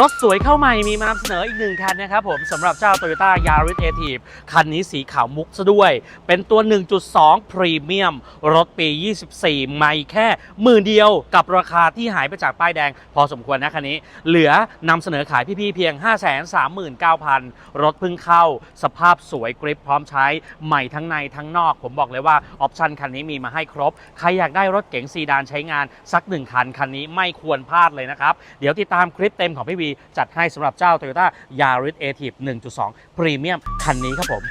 รถสวยเข้าใหม่มีมานำเสนออีกหนึ่งคันนะครับผมสำหรับเจ้า Toyota Yaris a t i v คันนี้สีขาวมุกซะด้วย เป็นตัว 1.2พรีเมียมรถปี 24 ไม่แค่หมื่นเดียวกับราคาที่หายไปจากป้ายแดง พอสมควรนะคันนี้ เหลือนำเสนอขายพี่ๆเพียง 539,000 รถเพิ่งเข้า สภาพสวยกริปพร้อมใช้ใหม่ทั้งในทั้งนอก ผมบอกเลยว่าออปชันคันนี้มีมาให้ครบ ใครอยากได้รถเก๋งซีดานใช้งานสักหนึ่งคันคันนี้ไม่ควรพลาดเลยนะครับเดี๋ยวติดตามคลิปเต็มของพี่วีจัดให้สำหรับเจ้า Toyota Yaris a t i v e 1.2 Premium คันนี้ครับผม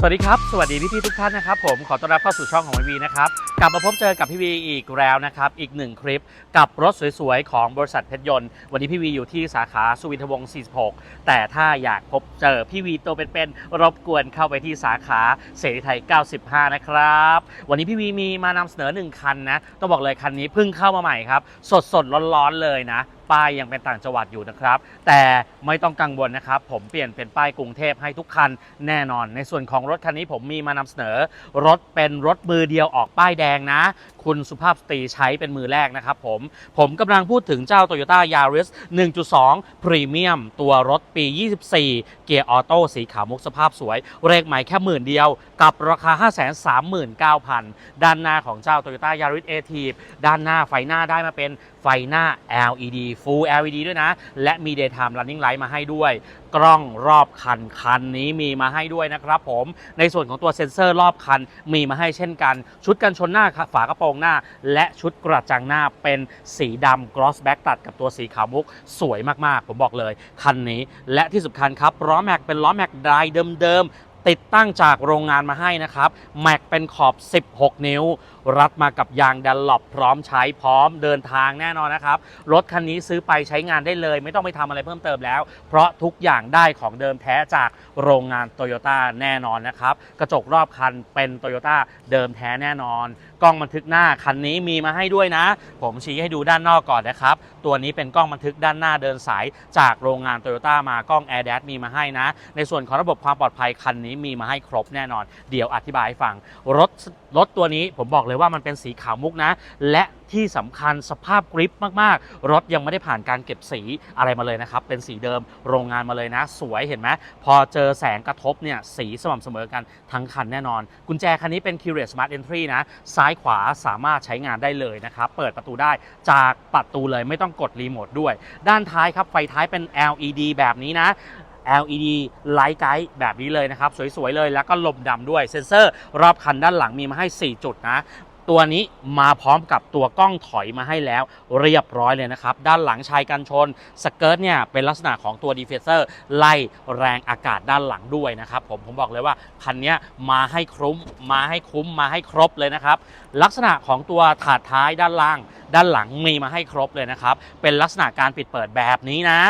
สวัสดีครับ สวัสดีพี่ๆทุกท่านนะครับผมขอต้อนรับเข้าสู่ช่องของวีนะครับ กลับมาพบเจอกับพี่วีอีกแล้วนะครับ อีกหนึ่งคลิปกับรถสวยๆ ของบริษัทเพชรยนต์ วันนี้พี่วีอยู่ที่สาขาสุวินทวงศ์46 แต่ถ้าอยากพบเจอพี่วีตัวเป็นๆรบกวนเข้าไปที่สาขาเสรีไทย 95 นะครับ วันนี้พี่วีมีมานำเสนอหนึ่งคันนะ ต้องบอกเลยคันนี้เพิ่งเข้ามาใหม่ครับ สดๆ ร้อนๆ เลยนะ ป้ายยังเป็นต่างจังหวัดอยู่นะครับ แต่ไม่ต้องกังวลนะครับ ผมเปลี่ยนเป็นป้ายกรุงเทพให้ทุกคันแน่นอน ในส่วนของรถคันนี้ผมมีมานำเสนอ รถเป็นรถมือเดียวออกป้ายแดงนะคุณสุภาพสตรีใช้เป็นมือแรกนะครับผม ผมกำลังพูดถึงเจ้า Toyota Yaris 1.2 Premium ตัวรถปี 24 เกียร์ออโต้สีขาวมุกสภาพสวยเลขใหม่แค่หมื่นเดียว กับราคา 539,000 ด้านหน้าของเจ้า Toyota Yaris a t i v ด้านหน้าไฟหน้าได้มาเป็นไฟหน้า LED Full LED ด้วยนะ และมี Daytime Running Light มาให้ด้วย กล้องรอบคันคันนี้มีมาให้ด้วยนะครับผม ในส่วนของตัวเซ็นเซอร์รอบคันมีมาให้เช่นกัน ชุดกันชนหน้าฝากระโปรงหน้า และชุดกระจังหน้าเป็นสีดำ Gloss Back ตัดกับตัวสีขาวมุก สวยมากๆ ผมบอกเลย คันนี้และที่สำคัญครับล้อแม็กเป็นล้อแม็กดายเดิมๆติดตั้งจากโรงงานมาให้นะครับ แม็กเป็นขอบ 16 นิ้ว รัดมากับยางดันหลบพร้อมใช้พร้อมเดินทางแน่นอนนะครับ รถคันนี้ซื้อไปใช้งานได้เลย ไม่ต้องไปทำอะไรเพิ่มเติมแล้ว เพราะทุกอย่างได้ของเดิมแท้จากโรงงานโตโยต้าแน่นอนนะครับ กระจกรอบคันเป็นโตโยต้าเดิมแท้แน่นอน กล้องบันทึกหน้าคันนี้มีมาให้ด้วยนะ ผมชี้ให้ดูด้านนอกก่อนนะครับ ตัวนี้เป็นกล้องบันทึกด้านหน้าเดินสายจากโรงงานโตโยต้ามากล้อง Air d a s มีมาให้นะ ในส่วนของระบบความปลอดภัยคันนี้มีมาให้ครบแน่นอน เดี๋ยวอธิบายให้ฟังรถรถตัวนี้ผมบอกเลยว่ามันเป็นสีขาวมุกนะ และที่สำคัญสภาพกริปมากๆ รถยังไม่ได้ผ่านการเก็บสีอะไรมาเลยนะครับ เป็นสีเดิมโรงงานมาเลยนะ สวยเห็นไหมพอเจอแสงกระทบเนี่ยสีสม่ำเสมอกันทั้งคันแน่นอน กุญแจคันนี้เป็น Curious Smart Entry นะ ซ้ายขวาสามารถใช้งานได้เลยนะครับ เปิดประตูได้จากประตูเลยไม่ต้องกดรีโมทด้วย ด้านท้ายครับไฟท้ายเป็น LED แบบนี้นะ LED ไลท์ไกด์แบบนี้เลยนะครับ สวย ๆ เลยแล้วก็ลมดำด้วยเซ็นเซอร์ รอบคันด้านหลังมีมาให้ 4 จุดนะ ตัวนี้มาพร้อมกับตัวกล้องถอยมาให้แล้วเรียบร้อยเลยนะครับ ด้านหลังชายกันชนสเกิร์ตเนี่ยเป็นลักษณะของตัวดีเฟเซอร์ไล่แรงอากาศด้านหลังด้วยนะครับผมผมบอกเลยว่าคันนี้มาให้ครุ้มมาให้คุ้มมาให้ครบเลยนะครับ ลักษณะของตัวถาดท้ายด้านล่างด้านหลังมีมาให้ครบเลยนะครับ เป็นลักษณะการปิดเปิดแบบนี้นะ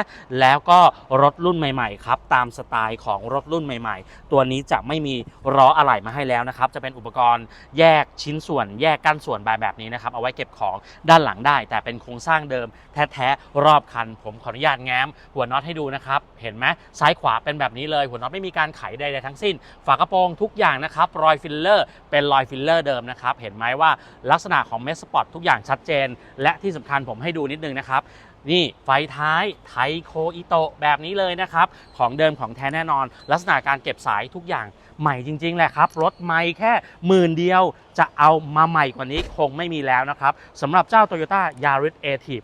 แล้วก็รถรุ่นใหม่ๆครับตามสไตล์ของรถรุ่นใหม่ ๆ ตัวนี้จะไม่มีล้ออะไหล่มาให้แล้วนะครับ จะเป็นอุปกรณ์แยกชิ้นส่วน แยกกั้นส่วนแบบแบบนี้นะครับ เอาไว้เก็บของด้านหลังได้ แต่เป็นโครงสร้างเดิมแท้ๆรอบคัน ผมขออนุญาตแง้ม หัวน็อตให้ดูนะครับ เห็นไหมซ้ายขวาเป็นแบบนี้เลย หัวน็อตไม่มีการไขใดๆทั้งสิ้น ฝากระโปรงทุกอย่างนะครับรอยฟิลเลอร์ เป็นรอยฟิลเลอร์เดิมนะครับเห็นไหมว่าลักษณะของเมสสปอร์ตทุกอย่างชัดเจนและที่สำคัญผมให้ดูนิดนึงนะครับ นี่ไฟท้ายไทโคอิโตแบบนี้เลยนะครับ ของเดิมของแท้แน่นอน ลักษณะการเก็บสายทุกอย่าง ใหม่จริง ๆ แหละครับ รถใหม่แค่หมื่นเดียวจะเอามาใหม่กว่านี้คงไม่มีแล้วนะครับสำหรับเจ้า Toyota Yaris a t i v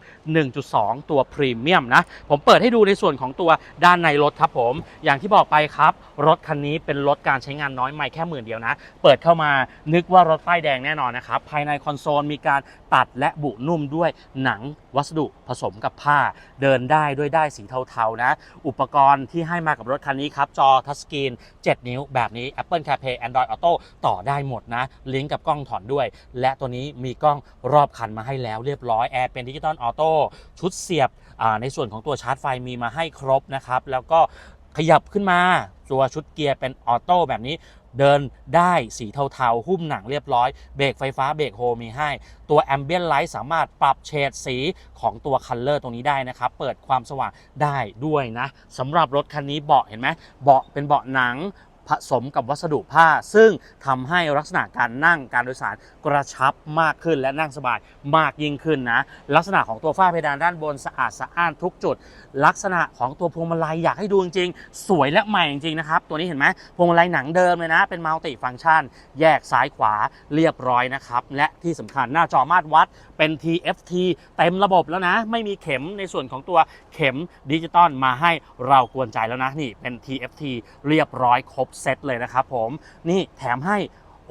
1.2 ตัวพรีเมียมนะ ผมเปิดให้ดูในส่วนของตัวด้านในรถครับผม อย่างที่บอกไปครับ รถคันนี้เป็นรถการใช้งานน้อยใหม่แค่หมื่นเดียวนะ เปิดเข้ามานึกว่ารถป้ายแดงแน่นอนนะครับ ภายในคอนโซลมีการตัดและบุนุ่มด้วยหนังวัสดุผสมกับผ้า เดินได้ด้วยได้สีเทาๆนะ อุปกรณ์ที่ให้มากับรถคันนี้ครับจอทัชสกรีน 7 นิ้วแบบนี้ Apple CarPlay Android Auto ต่อได้หมดนะ ลิงก์กับกล้องถอนด้วย และตัวนี้มีกล้องรอบคันมาให้แล้วเรียบร้อยแอร์เป็นดิจิตอลออโต้ชุดเสียบในส่วนของตัวชาร์จไฟมีมาให้ครบนะครับ แล้วก็ขยับขึ้นมาตัวชุดเกียร์เป็นออโต้แบบนี้เดินได้สีเทาๆ หุ้มหนังเรียบร้อย เบรกไฟฟ้าเบรกโฮมีให้ ตัวแอมเบียนไลท์สามารถปรับเฉดสีของตัวคันเลอร์ตรงนี้ได้นะครับ เปิดความสว่างได้ด้วยนะสำหรับรถคันนี้เบาะเห็นไหมเบาะเป็นเบาะหนัง ผสมกับวัสดุผ้า ซึ่งทำให้ลักษณะการนั่งการโดยสารกระชับมากขึ้นและนั่งสบายมากยิ่งขึ้นนะ ลักษณะของตัวฝ้าเพดานด้านบนสะอาดสะอ้านทุกจุด ลักษณะของตัวพวงมาลัยอยากให้ดูจริงๆ สวยและใหม่จริงๆนะครับ ตัวนี้เห็นไหมพวงมาลัยหนังเดิมเลยนะ เป็นมัลติฟัง c t ชัน แยกซ้ายขวาเรียบร้อยนะครับ และที่สำคัญหน้าจอมาตรวัดเป็น TFT เต็มระบบแล้วนะ ไม่มีเข็มในส่วนของตัวเข็มดิจิตอลมาให้เรากวนใจแล้วนะนี่เป็น TFT เรียบร้อยครบเซตเลยนะครับผมนี่แถมให้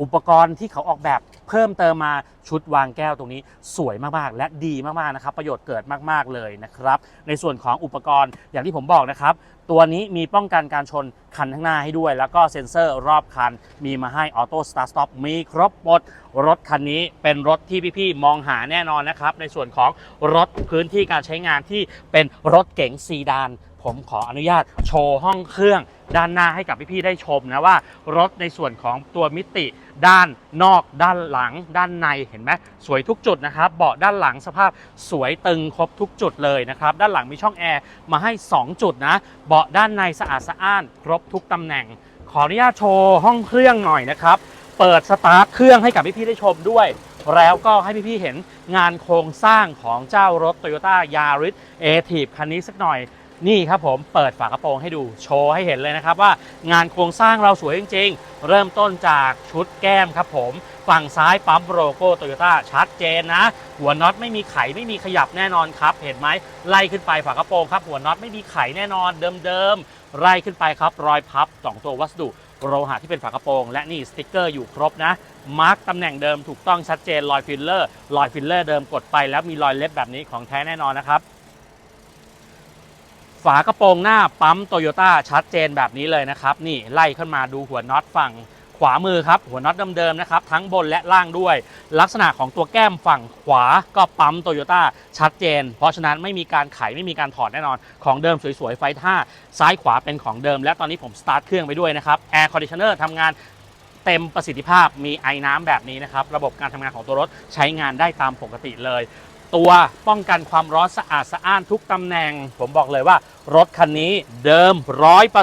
อุปกรณ์ที่เขาออกแบบเพิ่มเติมมาชุดวางแก้วตรงนี้สวยมากๆ และดีมากๆนะครับ ประโยชน์เกิดมากๆเลยนะครับ ในส่วนของอุปกรณ์อย่างที่ผมบอกนะครับ ตัวนี้มีป้องกันการชนคันข้างหน้าให้ด้วย แล้วก็เซ็นเซอร์รอบคัน มีมาให้ออโต้สตาร์ทสต็อปมีครบหมดรถคันนี้เป็นรถที่พี่ๆ มองหาแน่นอนนะครับ ในส่วนของรถพื้นที่การใช้งานที่เป็นรถเก๋งซีดาน ผมขออนุญาตโชว์ห้องเครื่องด้านหน้าให้กับพี่ๆได้ชมนะว่า รถในส่วนของตัวมิติ ด้านนอก ด้านหลัง ด้านในเห็นไหมสวยทุกจุดนะครับเบาะด้านหลังสภาพสวยตึงครบทุกจุดเลยนะครับด้านหลังมีช่องแอร์มาให้ 2 จุดนะเบาะด้านในสะอาดสะอ้าน ครบทุกตำแหน่ง ขออนุญาตโชว์ห้องเครื่องหน่อยนะครับเปิดสตาร์ทเครื่องให้กับพี่ๆได้ชมด้วยแล้วก็ให้พี่ๆเห็นงานโครงสร้างของเจ้ารถ Toyota Yaris a t i v คันนี้สักหน่อย นี่ครับผมเปิดฝากระโปรงให้ดูโชว์ให้เห็นเลยนะครับว่างานโครงสร้างเราสวยจริง ๆ เริ่มต้นจากชุดแก้มครับผมฝั่งซ้ายปั๊มโลโก้โตโยต้าชัดเจนนะ หัวน็อตไม่มีไขไม่มีขยับแน่นอนครับ เห็นไหมไล่ขึ้นไปฝากระโปรงครับ หัวน็อตไม่มีไขแน่นอนเดิมๆไล่ขึ้นไปครับ รอยพับสองตัววัสดุโลหะที่เป็นฝากระโปรง และนี่สติกเกอร์อยู่ครบนะมาร์กตำแหน่งเดิมถูกต้องชัดเจนรอยฟิลเลอร์รอยฟิลเลอร์เดิมกดไปแล้วมีรอยเล็บแบบนี้ของแท้แน่นอนนะครับ ฝากระโปรงหน้าปั๊มโตโยต้าชัดเจนแบบนี้เลยนะครับ นี่ไล่ขึ้นมาดูหัวน็อตฝั่งขวามือครับ หัวน็อตเดิมๆนะครับ ทั้งบนและล่างด้วย ลักษณะของตัวแก้มฝั่งขวาก็ปั๊มโตโยต้าชัดเจน เพราะฉะนั้นไม่มีการไขไม่มีการถอดแน่นอน ของเดิมสวยๆ ไฟท่า ซ้ายขวาเป็นของเดิม และตอนนี้ผมสตาร์ทเครื่องไปด้วยนะครับแอร์คอนดิชเนอร์ทำงานเต็มประสิทธิภาพมีไอ้น้ำแบบนี้นะครับ ระบบการทำงานของตัวรถใช้งานได้ตามปกติเลย ตัว ป้องกันความร้อนสะอาดสะอ้านทุกตำแหน่ง ผมบอกเลยว่ารถคันนี้เดิม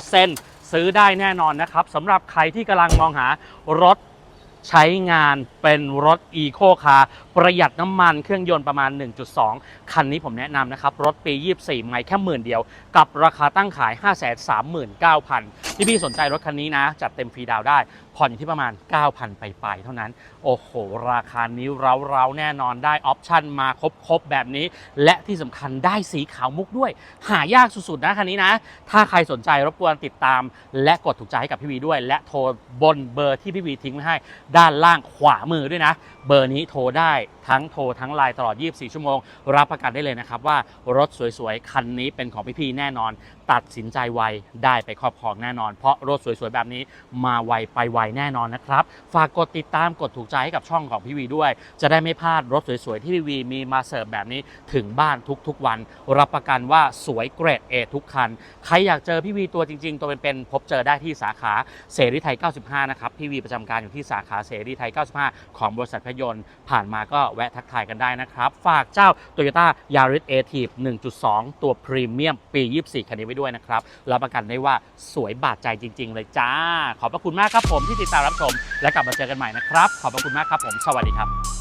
100%ซื้อได้แน่นอนนะครับสำหรับใครที่กำลังมองหารถใช้งานเป็นรถอีโคคาร์ประหยัดน้ำมันเครื่องยนต์ประมาณ 1.2 คันนี้ผมแนะนำนะครับ รถปี 24 ไม่แค่หมื่นเดียว กับราคาตั้งขาย 539,000 ที่พี่สนใจรถคันนี้นะ จัดเต็มฟรีดาวได้ผ่อนอยู่ที่ประมาณ 9,000 ไปลายๆเท่านั้น โอ้โห ราคานี้เราๆ แน่นอนได้ออปชั่นมาครบๆ แบบนี้ และที่สำคัญได้สีขาวมุกด้วย หายากสุดๆ นะคันนี้นะ ถ้าใครสนใจรบกวนติดตาม และกดถูกใจให้กับพี่วีด้วย และโทรบนเบอร์ที่พี่วีทิ้งไว้ให้ ด้านล่างขวามือด้วยนะ เบอร์นี้โทรได้ทั้งโทรทั้งไลน์ตลอด 24 ชั่วโมง รับประกันได้เลยนะครับว่ารถสวยๆ คันนี้เป็นของพี่ๆแน่นอน ตัดสินใจไวได้ไปครอบครองแน่นอน เพราะรถสวยๆ แบบนี้มาไวไปไวแน่นอนนะครับ ฝากกดติดตามกดถูกใจให้กับช่องของพี่วีด้วย จะได้ไม่พลาดรถสวยๆ ที่พี่วีมีมาเสิร์ฟแบบนี้ถึงบ้านทุกๆวัน รับประกันว่าสวยเกรดเอทุกคัน ใครอยากเจอพี่วีตัวจริง ๆ ตัวเป็นๆพบเจอได้ที่สาขาเสรีไทย 95 นะครับ พี่วีประจำการอยู่ที่สาขาเสรีไทย 95 ของบริษัทพยนต์ผ่านมาก็แวะทักทายกันได้นะครับ ฝากเจ้า Toyota Yaris a t i v 1.2 ตัวพรีเมียมปี 24 คันนี้ไว้ด้วยนะครับรับประกันได้ว่าสวยบาดใจจริง ๆ เลยจ้า ขอบพระคุณมากครับผมที่ติดตามรับชม และกลับมาเจอกันใหม่นะครับ ขอบพระคุณมากครับผม สวัสดีครับ